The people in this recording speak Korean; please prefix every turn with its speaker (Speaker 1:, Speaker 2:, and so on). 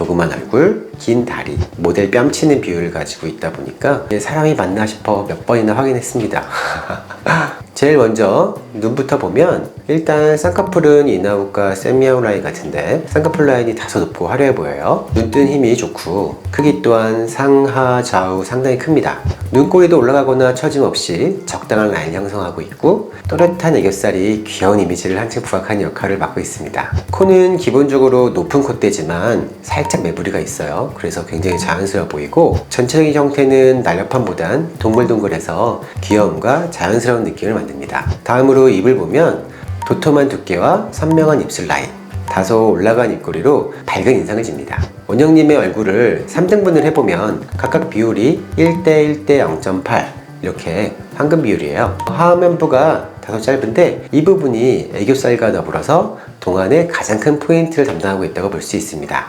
Speaker 1: 조그만 얼굴, 긴 다리, 모델 뺨치는 비율을 가지고 있다 보니까 사람이 맞나 싶어 몇 번이나 확인했습니다. 제일 먼저 눈부터 보면 일단 쌍꺼풀은 이나우과 세미아우 라인 같은데 쌍꺼풀 라인이 다소 높고 화려해 보여요. 눈뜬 힘이 좋고 크기 또한 상하 좌우 상당히 큽니다. 눈꼬리도 올라가거나 처짐 없이 적당한 라인 형성하고 있고 또렷한 애교살이 귀여운 이미지를 한층 부각하는 역할을 맡고 있습니다. 코는 기본적으로 높은 콧대지만 살짝 매부리가 있어요. 그래서 굉장히 자연스러워 보이고 전체적인 형태는 날렵함보단 동글동글해서 귀여움과 자연스러운 느낌을 만듭니다. 다음으로 입을 보면 도톰한 두께와 선명한 입술 라인 다소 올라간 입꼬리로 밝은 인상을 줍니다. 원영님의 얼굴을 3등분을 해보면 각각 비율이 1대 1대 0.8 이렇게 황금 비율이에요. 하면부가 다소 짧은데 이 부분이 애교살과 더불어서 동안의 가장 큰 포인트를 담당하고 있다고 볼 수 있습니다.